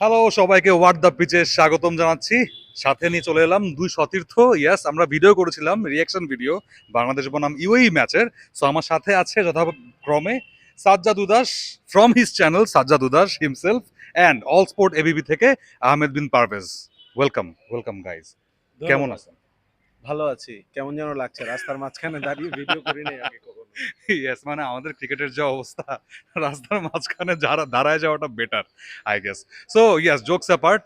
Hello সবাইকে word the পিচে স্বাগতম জানাচ্ছি। সাথে নিয়ে চলে এলাম দুই সতীর্থ। ইয়াস আমরা ভিডিও করেছিলাম রিয়াকশন ভিডিও বাংলাদেশ বনাম ইউএই ম্যাচের সো আমার সাথে আছে যথাক্রমে সাজ্জাদ উদাস from his channel Sajjad Udas himself and all sport ABB থেকে Ahmed Bin Parvez welcome welcome guys কেমন আছেন? ভালো আছি। কেমন যেন লাগছে রাস্তার মাঝখানে দাঁড়িয়ে ভিডিও করি নাই আগে ইয়েস মানে আমাদের ক্রিকেটের যে অবস্থা রাস্তার মাঝখানে যারা দাঁড়ায় যাওয়াটা better I guess so yes jokes apart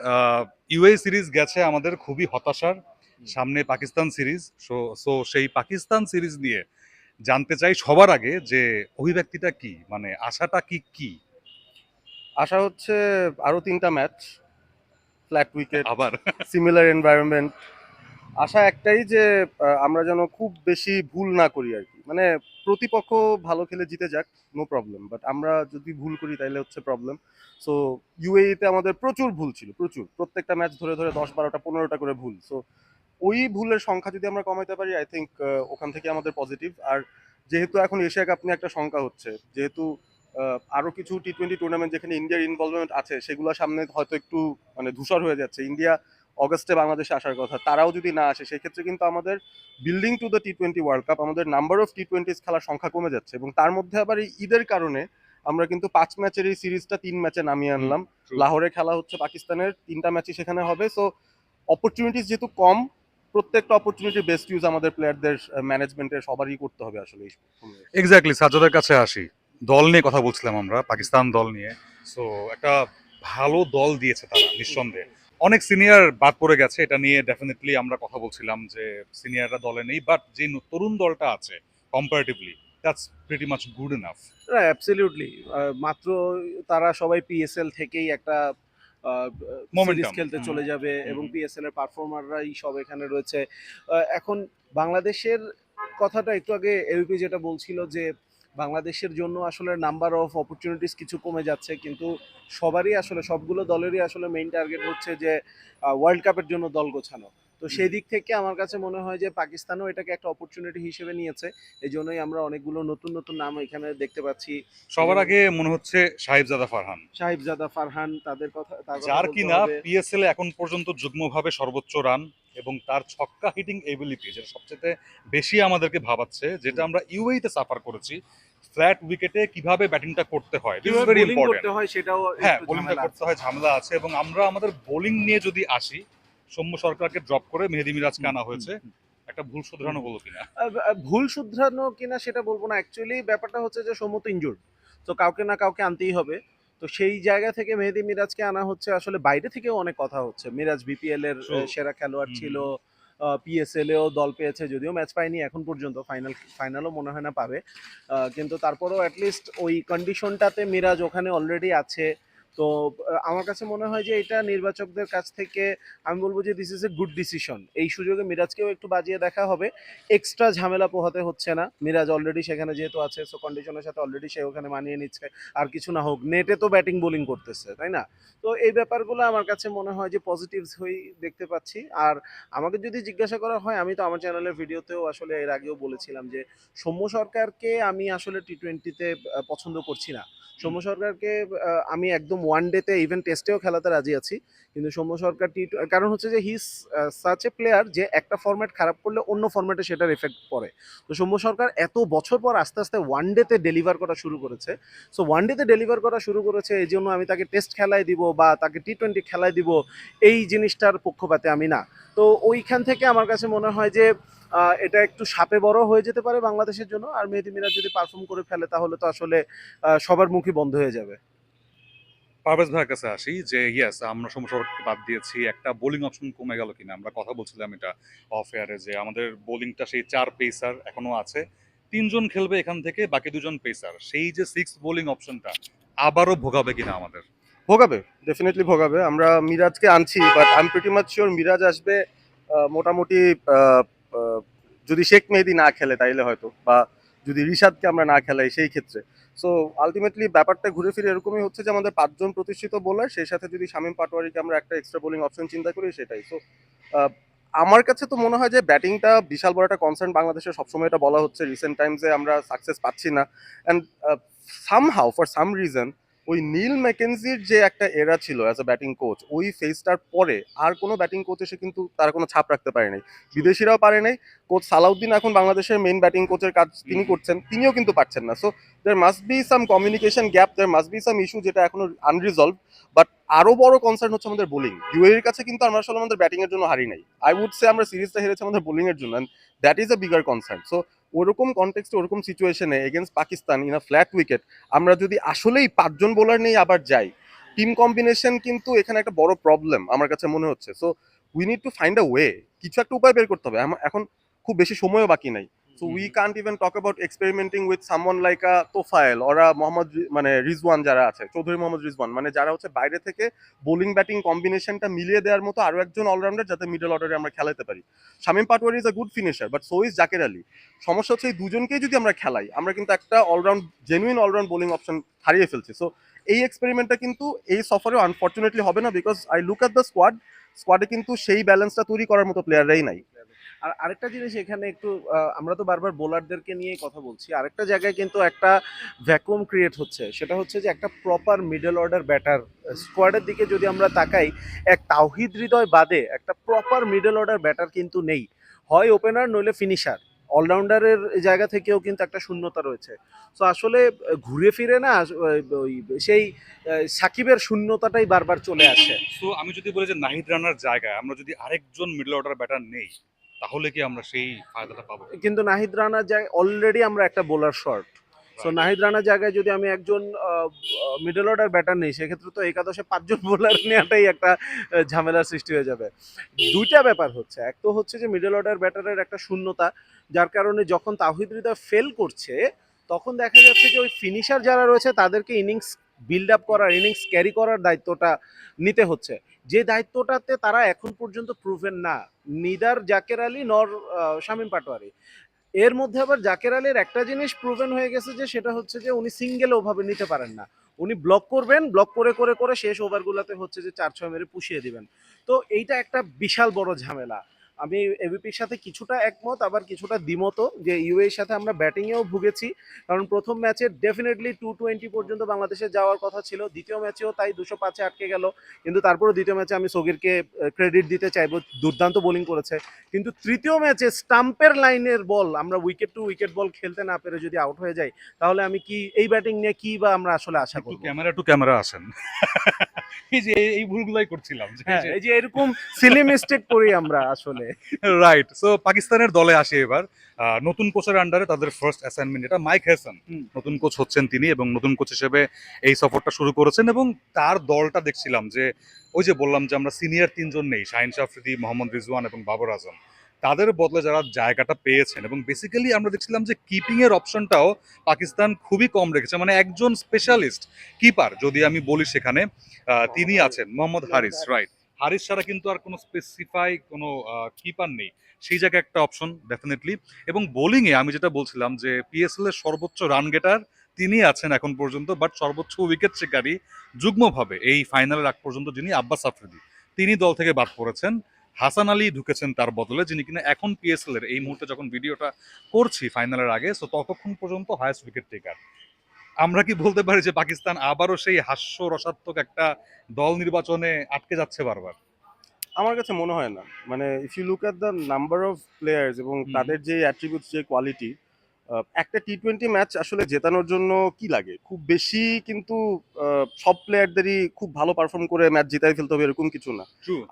UAE series গেছে আমাদের খুবই হতাশার সামনে পাকিস্তান সিরিজ সো সো সেই পাকিস্তান সিরিজ নিয়ে জানতে চাই সবার আগে যে অভিব্যক্তিটা কি? মানে আশাটা কি কি? আশা হচ্ছে আরও তিনটা ম্যাচ ফ্ল্যাট উইকেট আবার। সিমিলার এনভায়রনমেন্ট আশা একটাই যে আমরা যেন খুব বেশি ভুল না করি আর কি। মানে প্রতিপক্ষ ভালো খেলে জিতে যাক নো প্রবলেম বাট আমরা যদি ভুল করি তাইলে হচ্ছে প্রবলেম সো ইউএইতে আমাদের প্রচুর ভুল ছিল, প্রচুর। প্রত্যেকটা ম্যাচ ধরে ধরে দশ, বারোটা, পনেরোটা করে ভুল। সো ওই ভুলের সংখ্যা যদি আমরা কমাইতে পারি আই থিঙ্ক ওখান থেকে আমাদের পজিটিভ আর যেহেতু এখন এশিয়া কাপ নিয়ে একটা শঙ্কা হচ্ছে, যেহেতু আরও কিছু টি টোয়েন্টি টুর্নামেন্ট যেখানে ইন্ডিয়ার ইনভলভমেন্ট আছে, সেগুলো সামনে হয়তো একটু মানে ধূসর হয়ে যাচ্ছে। ইন্ডিয়া অগস্টে বাংলাদেশে আসার কথা তারাও যদি না আসে সেক্ষেত্রে কিন্তু আমাদের building to the T twenty world cup আমাদের নাম্বার অফ টি টোয়েন্টিস খেলার সংখ্যা কমে যাচ্ছে এবং তার মধ্যে আবার এই ঈদের কারণে আমরা কিন্তু পাঁচ ম্যাচের এই সিরিজটা তিন ম্যাচে নামিয়ে আনলাম। লাহোরে খেলা হচ্ছে পাকিস্তানের তিনটা ম্যাচই সেখানে হবে। সো অপরচুনিটিস যেহেতু কম প্রত্যেকটা অপরচুনিটি বেস্ট ইউজ আমাদের প্লেয়ারদের ম্যানেজমেন্টের সবারই করতে হবে আসলে। এক্স্যাক্টলি সাজ্জাদের কাছে আসি। দল নিয়ে কথা বলছিলাম আমরা পাকিস্তান দল নিয়ে। সো একটা ভালো দল দিয়েছে তারা নিঃসন্দেহে। অনেক সিনিয়র বাদ পড়ে গেছে এটা নিয়ে ডেফিনেটলি আমরা কথা বলছিলাম যে সিনিয়ররা দলে নেই বাট যে তরুণ দলটা আছে comparatively that's pretty much good enough absolutely মাত্র তারা সবাই পিএসএল থেকেই একটা সিরিজ খেলতে চলে যাবে এবং পিএসএল এর পারফর্মাররাই সব এখানে রয়েছে। এখন বাংলাদেশের কথাটা একটু আগে এবিপি যেটা বলছিল যে বাংলাদেশের জন্য আসলে নাম্বার অফ অপরচুনিটিস কিছু কমে যাচ্ছে, কিন্তু সবারই আসলে, সবগুলো দলেরই আসলে মেইন টার্গেট হচ্ছে যে ওয়ার্ল্ড কাপের জন্য দল গোছানো। তো সেই দিক থেকে আমার কাছে মনে হয় যে পাকিস্তানও এটাকে একটা অপরচুনিটি হিসেবে নিয়েছে। এই জন্যই আমরা অনেকগুলো নতুন নতুন নাম এখানে দেখতে পাচ্ছি। সবার আগে মনে হচ্ছে সাহিবজাদা ফারহান। সাহিবজাদা ফারহান তাদের কথা যার কিনা। পিএসএল এখন পর্যন্ত যুগ্মভাবে সর্বোচ্চ রান এবং তার ছক্কা হিটিং এবিলিটি যেটা সবচেয়ে বেশি আমাদেরকে ভাবাচ্ছে যেটা আমরা ইউএইতে সাফার করেছি। ফ্ল্যাট উইকেটে কীভাবে ব্যাটিংটা করতে হয়? দিস কীভাবে ভেরি ইম্পর্টেন্ট করতে হয় বোলিংটা করতে হয় ঝামেলা আছে এবং আমরা আমাদের বোলিং নিয়ে যদি আসি সৌম্য সরকারকে ড্রপ করে মেহেদি মিরাজকে আনা হয়েছে। একটা ভুল শুধরানো বলো কিনা? ভুল শুধরানো কিনা সেটা বলব না। অ্যাকচুয়ালি ব্যাপারটা হচ্ছে যে সম্মত ইনজুর্ড তো কাউকে না কাউকে আনতেই হবে। তো সেই জায়গা থেকে মেহেদি মিরাজকে আনা হচ্ছে আসলে বাইরে থেকেও অনেক কথা হচ্ছে। মিরাজ বিপিএল এর সেরা খেলোয়াড়। ছিল পিএসএল এও দল পেয়েছে যদিও ম্যাচ পায়নি এখন পর্যন্ত ফাইনাল ফাইনালও মনে হয় না পাবে। কিন্তু তারপরেও অ্যাটলিস্ট ওই কন্ডিশনটাতে মিরাজ ওখানে অলরেডি আছে। তো আমার কাছে মনে হয় যে এটা নির্বাচকদের কাছ থেকে আমি বলব যে this is a good decision এই সুযোগে মিরাজকেও একটু বাজিয়ে দেখা হবে। এক্সট্রা ঝামেলা পোহাতে হচ্ছে না। মিরাজ অলরেডি সেখানে যেহেতু আছে সো কন্ডিশনের সাথে অলরেডি সে ওখানে মানিয়ে নিচ্ছে। আর কিছু না হোক নেটে তো ব্যাটিং বোলিং করতেছে, তাই না? তো এই ব্যাপারগুলো আমার কাছে মনে হয় যে পজিটিভস হয়েই দেখতে পাচ্ছি। আর আমাকে যদি জিজ্ঞাসা করা হয়, আমি তো আমার চ্যানেলের ভিডিওতেও আসলে এর আগেও বলেছিলাম যে সৌম্য সরকারকে আমি আসলে টি টোয়েন্টিতে পছন্দ করছি না। সৌম্য সরকারকে আমি একদম ওয়ান ডেতে ইভেন টেস্টেও খেলাতে রাজি আছি। কিন্তু সৌম্য সরকার টি কারণ হচ্ছে যে হিস সাচ এ প্লেয়ার যে একটা ফর্ম্যাট খারাপ করলে অন্য ফর্ম্যাটে সেটার এফেক্ট পড়ে। তো সৌম্য সরকার এত বছর পর আস্তে আস্তে ওয়ান ডেতে ডেলিভার করা শুরু করেছে। সো ওয়ান ডেতে ডেলিভার করা শুরু করেছে, এই জন্য আমি তাকে টেস্ট খেলায় দিব বা তাকে টি টোয়েন্টি খেলায় দিব, এই জিনিসটার পক্ষপাতে আমি না। তো ওইখান থেকে আমার কাছে মনে হয় যে এটা একটু সাপে বড় হয়ে যেতে পারে বাংলাদেশের জন্য। আর মেহেদি মিরাজ যদি পারফর্ম করে ফেলে তাহলে তো আসলে সবার মুখই বন্ধ হয়ে যাবে। পারভেজ ভাইয়ের কাছে আসি যে ইয়েস আমরা সমস্যা বাদ দিয়েছি। একটা বোলিং অপশন কমে গেল কিনা? আমরা কথা বলছিলাম এটা অফ এয়ারে যে, আমাদের বোলিংটা সেই চার পেসার এখনও আছে। তিনজন খেলবে এখান থেকে, বাকি দুজন পেসার সেই যে সিক্স বোলিং অপশনটা আবারও ভোগাবে কিনা আমাদের? ভোগাবে ডেফিনেটলি ভোগাবে। আমরা মিরাজকে আনছি but I am pretty much sure Miraj আসবে মোটামুটি যদি শেখ মেহেদি না খেলে তাইলে হয়তো, বা যদি রিশাদকে আমরা না খেলাই সেই ক্ষেত্রে। সো আলটিমেটলি ব্যাপারটা ঘুরে ফিরে এরকমই হচ্ছে যে আমাদের পাঁচজন প্রতিষ্ঠিত বোলার সেই সাথে যদি শামীম পাটোয়ারিকে আমরা একটা এক্সট্রা বোলিং অপশন চিন্তা করি, সেটাই। সো আমার কাছে তো মনে হয় যে ব্যাটিংটা বিশাল বড় একটা কনসার্ন বাংলাদেশে সবসময় এটা বলা হচ্ছে। রিসেন্ট টাইমসে আমরা সাকসেস পাচ্ছি না। And somehow for some reason ওই নীল ম্যাকেনজির যে একটা এরা ছিল অ্যাজ আ ব্যাটিং কোচ ওই ফেজটার পরে আর কোনো ব্যাটিং কোচ এসে কিন্তু তারা কোনো ছাপ রাখতে পারে নাই। বিদেশিরাও পারে নাই। কোচ সালাউদ্দিন এখন বাংলাদেশের মেইন ব্যাটিং কোচের কাজ তিনি করছেন তিনিও কিন্তু পারছেন না। So there must be some communication gap there must be some issue যেটা এখনও আনরিজলভ বাট আরও বড় কনসার্ন হচ্ছে আমাদের বোলিং ইউএর কাছে কিন্তু আমরা আসলে আমাদের ব্যাটিংয়ের জন্য হারি নাই। আই উড সে আমরা সিরিজটা হেরেছি আমাদের বোলিংয়ের এর জন্য that is a bigger concern so ওরকম কনটেক্সটে ওরকম সিচুয়েশনে against Pakistan in a flat wicket আমরা যদি আসলেই পাঁচজন বোলার নিয়ে আবার যাই টিম কম্বিনেশন কিন্তু এখানে একটা বড় প্রবলেম আমার কাছে মনে হচ্ছে। So we need to find a way কিছু একটা উপায় বের করতে হবে। এখন খুব বেশি সময়ও বাকি নাই। So we can't even talk about experimenting with someone like a Tofail ওরা মোহাম্মদ রি- মানে রিজওয়ান যারা আছে চৌধুরী মোহাম্মদ রিজওয়ান মানে যারা হচ্ছে বাইরে থেকে বোলিং ব্যাটিং কম্বিনেশনটা মিলিয়ে দেওয়ার মতো আরও একজন অলরাউন্ডার যাতে মিডল অর্ডারে আমরা খেলাতে পারি। Shamim Patwari is a good finisher but so is Jaker Ali সমস্যা হচ্ছে এই দুজনকেই যদি আমরা খেলাই আমরা কিন্তু একটা allround genuine allround bowling option হারিয়ে ফেলছি। সো এই এক্সপেরিমেন্টটা কিন্তু এই সফরে আনফর্চুনেটলি হবে না because I look at the squad স্কোয়াডে কিন্তু সেই ব্যালেন্সটা তৈরি করার মতো প্লেয়াররাই নাই। আর আরেকটা জিনিস এখানে একটু আমরা তো বারবার বোলারদেরকে নিয়ে কথা বলছি। আরেকটা জায়গায় কিন্তু একটা ভ্যাকুয়াম ক্রিয়েট হচ্ছে। সেটা হচ্ছে যে একটা প্রপার মিডল অর্ডার ব্যাটার স্কোয়াডের দিকে যদি আমরা তাকাই, এক তাওহিদ হৃদয় বাদে একটা প্রপার মিডল অর্ডার ব্যাটার কিন্তু নেই। হয় ওপেনার নইলে ফিনিশার অলরাউন্ডারের জায়গা থেকেও কিন্তু একটা শূন্যতা রয়েছে। তো আসলে ঘুরে ফিরে না ওই- সেই সাকিবের শূন্যতাটাই বারবার চলে আসে। সো আমি যদি বলি যে নাহিদ রানার জায়গায় আমরা যদি আরেকজন মিডল অর্ডার ব্যাটার নেই তাহলে কি আমরা সেই ফায়দাটা পাবো? কিন্তু নাহিদ রানা জায়গায় অলরেডি আমরা একটা বোলার শর্ট সো নাহিদ রানার জায়গায় যদি আমি একজন মিডল অর্ডার ব্যাটার নেই সেক্ষেত্রে তো একাদশে পাঁচজন বোলার নেওয়াটাই একটা ঝামেলার সৃষ্টি হয়ে যাবে। দুইটা ব্যাপার হচ্ছে। এক তো হচ্ছে যে মিডল অর্ডার ব্যাটারের একটা শূন্যতা যার কারণে যখন তাহিদ হৃদয় ফেল করছে তখন দেখা যাচ্ছে যে ওই ফিনিশার যারা রয়েছে তাদেরকে ইনিংস বিল্ড আপ করার ইনিংস ক্যারি করার দায়িত্বটা নিতে হচ্ছে। যে দায়িত্বটাতে তারা এখন পর্যন্ত প্রুভেন না, নিদার জাকের আলী নর শামীম পাটোয়ারি। এর মধ্যে আবার জাকের আলীর একটা জিনিস প্রুভেন হয়ে গেছে যে, সেটা হচ্ছে যে, উনি সিঙ্গেল ওভাবে নিতে পারেন না। উনি ব্লক করবেন ব্লক করে করে করে শেষ ওভারগুলোতে হচ্ছে যে, চার, ছয় মেরে পুষিয়ে দিবেন। তো এইটা একটা বিশাল বড় ঝামেলা। আমি এবিপির সাথে কিছুটা একমত আবার কিছুটা দ্বিমত যে ইউএর সাথে আমরা ব্যাটিংয়েও ভুগেছি। কারণ প্রথম ম্যাচে ডেফিনেটলি টু টোয়েন্টি পর্যন্ত বাংলাদেশে যাওয়ার কথা ছিল দ্বিতীয় ম্যাচেও তাই দুশো পাঁচে আটকে গেল। কিন্তু তারপরে দ্বিতীয় ম্যাচে আমি সগিরকে ক্রেডিট দিতে চাইব দুর্দান্ত বোলিং করেছে। কিন্তু তৃতীয় ম্যাচে স্টাম্পের লাইনের বল আমরা উইকেট টু উইকেট বল খেলতে না পেরে যদি আউট হয়ে যাই তাহলে আমি কি এই ব্যাটিং নিয়ে কি বা আমরা আসলে আশা করি ক্যামেরা টু ক্যামেরা আসেন। যে এই- ভুলগুলাই করছিলাম হ্যাঁ এই যে এরকম সিলি মিস্টেক করি আমরা আসলে। রাইট সো পাকিস্তানের দলে আসি এবার। নতুন কোচের আন্ডারে তাদের ফার্স্ট অ্যাসাইনমেন্ট এটা মাইক হেসন নতুন কোচ হচ্ছেন তিনি এবং নতুন কোচ হিসেবে এই সফরটা শুরু করেছেন এবং তার দলটা দেখছিলাম যে ওই যে বললাম যে আমরা সিনিয়র তিনজন নেই শাহিন শাফরিদি মোহাম্মদ রিজওয়ান এবং বাবর আজম। তাদের বদলে যারা জায়গাটা পেয়েছেন এবং বেসিক্যালি আমরা দেখছিলাম যে কিপিং এর অপশনটাও পাকিস্তান খুবই কম রেখেছে। মানে একজন স্পেশালিস্ট কিপার যদি আমি বলি সেখানে তিনি আছেন, মোহাম্মদ হারিস রাইট হারিস ছাড়া কিন্তু আর কোনো স্পেসিফাই কোনো কিপার নেই। সেই জায়গায় একটা অপশন ডেফিনেটলি এবং বোলিংয়ে আমি যেটা বলছিলাম যে পিএসএল এর সর্বোচ্চ রান গেটার তিনি আছেন এখন পর্যন্ত বাট সর্বোচ্চ উইকেট শিকারী যুগ্মভাবে এই ফাইনালের আগ পর্যন্ত যিনি আব্বাস আফ্রিদি, তিনি দল থেকে বাদ পড়েছেন। হাসান আলী ঢুকেছেন তার বদলে যিনি কিনা এখন পিএসএল এর। এই মুহূর্তে যখন ভিডিওটা করছি ফাইনালের আগে সো ততক্ষণ পর্যন্ত হায়েস্ট উইকেট টেকার আমরা কি বলতে পারি যে পাকিস্তান আবারও সেই হাস্য রসাত্মক একটা দল নির্বাচনে আটকে যাচ্ছে বারবার? আমার কাছে মনে হয় না। মানে if you look at the number of players এবং তাদের যে অ্যাট্রিবিউটস যে কোয়ালিটি একটা টি টোয়েন্টি ম্যাচ আসলে জেতানোর জন্য কি লাগে? খুব বেশি কিন্তু সব প্লেয়ারদেরই খুব ভালো পারফর্ম করে ম্যাচ জিতাই ফেলতে হবে এরকম কিছু না।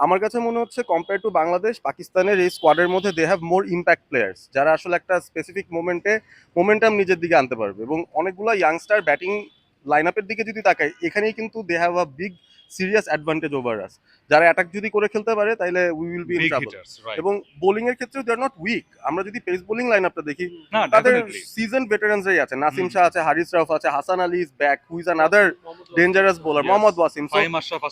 আমার কাছে মনে হচ্ছে কম্পেয়ার টু বাংলাদেশ পাকিস্তানের এই স্কোয়াডের মধ্যে they have more impact players যারা আসলে একটা স্পেসিফিক মোমেন্টে মোমেন্টাম নিজের দিকে আনতে পারবে। এবং অনেকগুলো ইয়াংস্টার ব্যাটিং লাইন আপের দিকে যদি তাকাই এখানেই কিন্তু they have a big serious advantage over us যারা অ্যাটাক যদি করে খেলতে পারে তাহলে we will be in trouble এবং বোলিং এর ক্ষেত্রেও দে আর নট উইক আমরা যদি পেস বোলিং লাইন আপটা দেখি তাদের সিজন ভেটারানসরাই আছে। নাসিম শাহ আছে হারিস রাউফ আছে Hasan Ali is back who is another dangerous bowler Mohammad Wasim so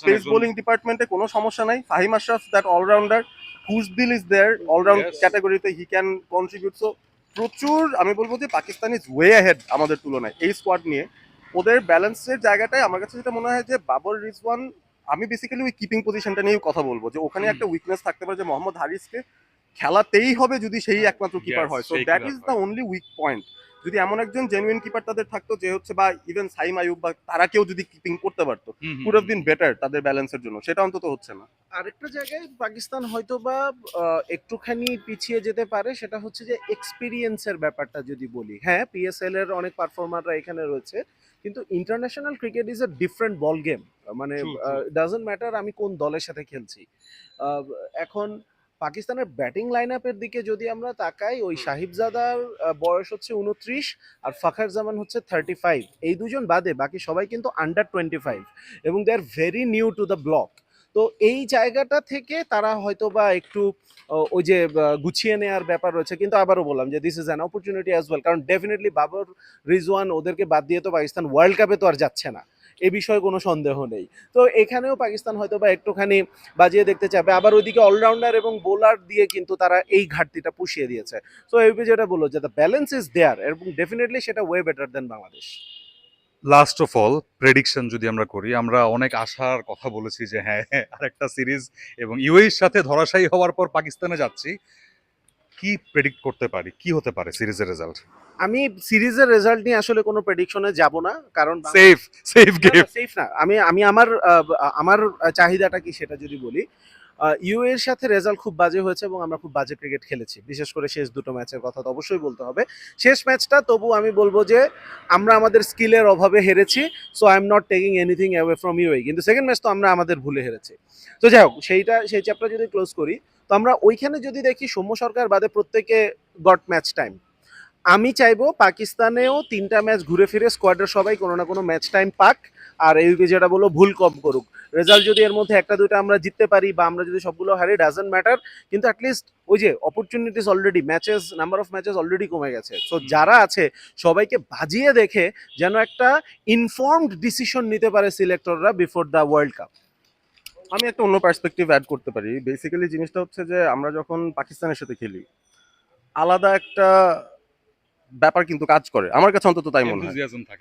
pace bowling ডিপার্টমেন্টে কোনো সমস্যা নাই। Fahim Ashraf that allrounder whose দিল ইজ দেয়ার অলরাউন্ড. ক্যাটাগরিতে হি ক্যান কন্ট্রিবিউট সো প্রচুর আমি বলব যে পাকিস্তান ইজ ওয়ে অ্যাহেড আমাদের তুলনায়। এই স্কোয়াড নিয়ে ওদের ব্যালেন্সের জায়গাটায় আমার কাছে যেটা মনে হয় যে বাবর রিজওয়ান আমি বেসিক্যালি ওই কিপিং পজিশনটা নিয়ে কথা বলব যে ওখানে একটা উইকনেস থাকতে পারে যে মোহাম্মদ হারিসকে খেলাতেই হবে যদি সেই একমাত্র কিপার হয়। So that is the. Only weak point যদি এমন একজন জেনুইন কিপার তাদের থাকতো যে হচ্ছে বা ইভেন সাইম আয়ুব বা তারা কেউ যদি কিপিং করতে পারতো কুড হ্যাভ বিন বেটার তাদের ব্যালেন্সের জন্য। সেটা অন্তত হচ্ছে না। আরেকটা জায়গায় পাকিস্তান হয়তো বা একটুখানি পিছিয়ে যেতে পারে সেটা হচ্ছে যে এক্সপিরিয়েন্সের ব্যাপারটা যদি বলি। হ্যাঁ পিএসএল এর অনেক পারফর্মাররা এখানে রয়েছে কিন্তু international cricket is a different ball game মানে true. ম্যাটার আমি কোন দলের সাথে খেলছি। আহ, এখন পাকিস্তানের ব্যাটিং লাইন আপের দিকে যদি আমরা তাকাই ওই। সাহিবজাদার বয়স হচ্ছে উনত্রিশ আর ফাখার জামান হচ্ছে থার্টি ফাইভ এই দুজন বাদে বাকি সবাই কিন্তু আন্ডার টোয়েন্টি ফাইভ এবং they are very new to the block তো এই জায়গাটা থেকে তারা হয়তো বা একটু ওই যে গুছিয়ে নেওয়ার ব্যাপার রয়েছে। কিন্তু আবারও বললাম যে this is an opportunity as well কারণ ডেফিনেটলি বাবর রিজওয়ান ওদেরকে বাদ দিয়ে তো পাকিস্তান ওয়ার্ল্ড কাপে তো আর যাচ্ছে না। এ বিষয়ে কোনো সন্দেহ নেই। তো এখানেও পাকিস্তান হয়তো বা একটুখানি বাজিয়ে দেখতে চাবে আবার ওইদিকে অলরাউন্ডার এবং বোলার দিয়ে কিন্তু তারা এই ঘাটতিটা পুষিয়ে দিয়েছে। তো এপি যেটা বলল যে দ্য ব্যালেন্স ইজ দেয়ার এবং ডেফিনেটলি সেটা way better than Bangladesh. Last of all prediction যদি আমরা করি, আমরা অনেক আশার কথা বলেছি যে হ্যাঁ আরেকটা সিরিজ এবং ইউএইর সাথে ধরাশায়ী হওয়ার পর পাকিস্তানে যাচ্ছি। কি প্রেডিক্ট করতে পারি? কি হতে পারে সিরিজের রেজাল্ট আমি সিরিজের রেজাল্ট নিয়ে আসলে কোনো প্রেডিকশনে যাব না কারণ সেফ সেফ গেম সেফ না আমি আমি আমার আমার চাহিদাটা কি সেটা যদি বলি ইউ এর সাথে রেজাল্ট খুব বাজে হয়েছে এবং আমরা খুব বাজে ক্রিকেট খেলেছি। বিশেষ করে শেষ দুটো ম্যাচের কথা তো অবশ্যই বলতে হবে। শেষ ম্যাচটা তবু আমি বলব যে, আমরা আমাদের স্কিলের অভাবে হেরেছি so I am not taking anything away from UAE কিন্তু সেকেন্ড ম্যাচ তো আমরা আমাদের ভুলে হেরেছি। তো যাই হোক, সেইটা, সেই চ্যাপ্টার যদি ক্লোজ করি, তো আমরা ওইখানে যদি দেখি সৌম্য সরকার বাদে প্রত্যেকে গট ম্যাচ টাইম আমি চাইব পাকিস্তানেও তিনটা ম্যাচ ঘুরে ফিরে স্কোয়াডের সবাই কোনো না কোনো ম্যাচ টাইম পাক। আর ইউপি যেটা বলল ভুল কম করুক। রেজাল্ট যদি এর মধ্যে একটা দুটো আমরা জিততে পারি বা আমরা যদি সবগুলো হারি ডাজেন্ট ম্যাটার কিন্তু অ্যাটলিস্ট ওই যে opportunities already matches number of matches already কমে গেছে। সো যারা আছে সবাইকে বাজিয়ে দেখে যেন একটা ইনফর্মড ডিসিশন নিতে পারে সিলেক্টররা বিফোর দ্য ওয়ার্ল্ড কাপ আমি একটা অন্য পার্সপেক্টিভ অ্যাড করতে পারি। বেসিক্যালি জিনিসটা হচ্ছে যে আমরা যখন পাকিস্তানের সাথে খেলি আলাদা একটা ব্যাপার কিন্তু কাজ করে। আমার কাছে অন্তত তাই মনে হয়।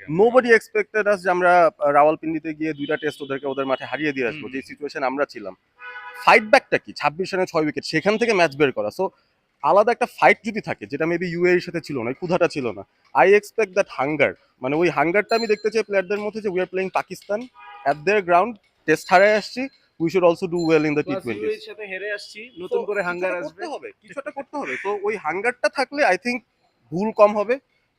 নোবডি এক্সপেক্টেড আস যে আমরা রাওয়ালপিন্ডিতে গিয়ে দুইটা টেস্ট ওদেরকে ওদের মাঠে হারিয়ে দিয়ে আসব। যে সিচুয়েশন আমরা ছিলাম। ফাইট ব্যাকটা কি? ছাব্বিশ রানে ছয় উইকেট সেখান থেকে ম্যাচ বের করা। সো আলাদা একটা ফাইট যদি থাকে যেটা মেবি ইউ এর সাথে ছিল না ওই ক্ষুধাটা ছিল না। আই এক্সপেক্ট দ্যাট হাঙ্গার মানে ওই হাঙ্গারটা আমি দেখতে চাই প্লেয়ারদের মধ্যে যে we are playing Pakistan at their ground test হারায় আসছি। We should also do well in the T twenty এর সাথে হেরে আসছি। নতুন করে হাঙ্গার আসবে। হবে। কিছু একটা করতে হবে। তো ওই হাঙ্গারটা থাকলে আই থিঙ্ক ভুল কম হবে,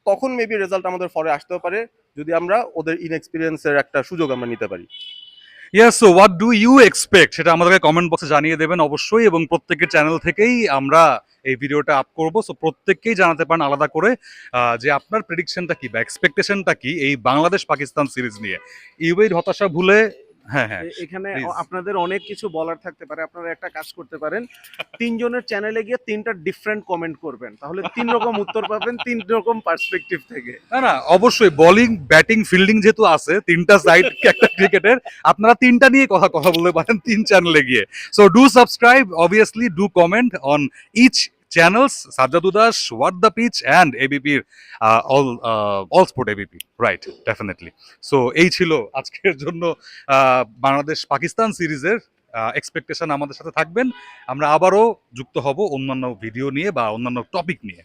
তখন মেবি রেজাল্ট আমাদের ফরে আসতেও পারে, যদি আমরা ওদের ইনএক্সপিরিয়েন্সের একটা সুযোগ আমরা নিতে পারি। Yes so what do you expect সেটা আমাদেরকে কমেন্ট বক্সে জানিয়ে দেবেন অবশ্যই এবং প্রত্যেকের চ্যানেল থেকেই আমরা এই ভিডিওটা আপ করব। সো প্রত্যেককেই জানাতে পারেন আলাদা করে যে আপনার প্রেডিকশনটা কি বা এক্সপেকটেশনটা কি এই বাংলাদেশ পাকিস্তান সিরিজ নিয়ে। ইউএর হতাশা ভুলে এখানে আপনাদের অনেক কিছু বলার থাকতে পারে আপনারা একটা কাজ করতে পারেন। তিনজনের চ্যানেলে গিয়ে তিনটা ডিফারেন্ট কমেন্ট করবেন তাহলে তিন রকম উত্তর পাবেন তিন রকম পার্সপেক্টিভ থেকে। না না অবশ্যই বোলিং ব্যাটিং ফিল্ডিং যেহেতু আছে তিনটা সাইড একটা ক্রিকেটের আপনারা তিনটা নিয়ে কথা কথা বলতে পারেন তিন চ্যানেলে গিয়ে। So do subscribe obviously do comment on each channels Sajjad Das what the pitch and এবিপির all all sport ABP right definitely so এই ছিল আজকের জন্য আহ, বাংলাদেশ পাকিস্তান সিরিজের এক্সপেকটেশন আমাদের সাথে থাকবেন। আমরা আবারও যুক্ত হব অন্যান্য ভিডিও নিয়ে বা অন্যান্য টপিক নিয়ে।